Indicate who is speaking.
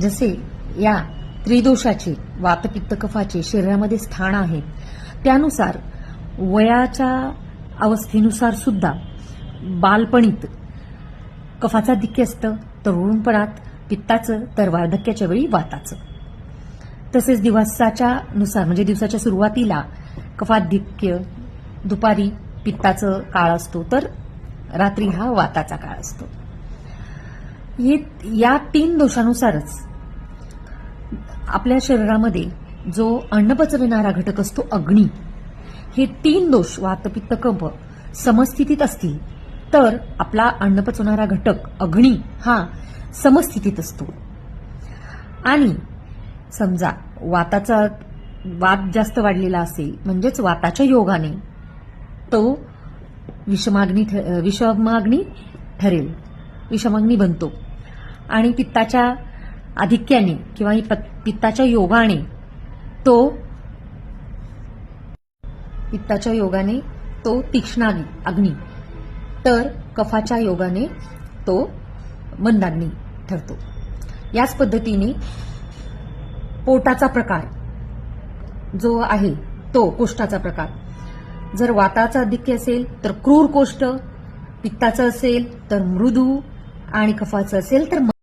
Speaker 1: जसे या त्रिदोषाचे वातपित्त कफाचे शरीरामध्ये स्थान आहेत त्यानुसार वयाच्या अवस्थेनुसार सुद्धा बालपणीत कफाचा धिक्य असतं तरुणपणात पित्ताचं तर वार्धक्याच्या वेळी वाताचं. तसेच दिवसाच्या नुसार म्हणजे दिवसाच्या सुरुवातीला कफाधिक्य दुपारी पित्ताचं काळ असतो तर रात्री हा वाताचा काळ असतो. या तीन दोषानुसारच आपल्या शरीरामध्ये जो अन्न पचविणारा घटक असतो अग्नी हे तीन दोष वातपित्त कफ समस्थितीत असतील तर आपला अन्न पचवणारा घटक अग्नी हा समस्थितीत असतो. आणि समजा वाताचा वात जास्त वाढलेला असेल म्हणजेच वाताच्या योगाने तो विषमाग्नी ठ- विषमाग्नी ठरेल विषमाग्नी बनतो. आणि पित्ताच्या आधिक्याने किंवा पित्ताच्या योगाने तो पित्ताच्या योगाने तो तीक्ष्ण अग्नी तर कफाच्या योगाने तो मंदाग्नी ठरतो. याच पद्धतीने पोटाचा प्रकार जो आहे तो कोष्ठाचा प्रकार. जर वाताचा अधिक्य असेल तर क्रूर कोष्ठ पित्ताचं असेल तर मृदू आणि कफाचं असेल तर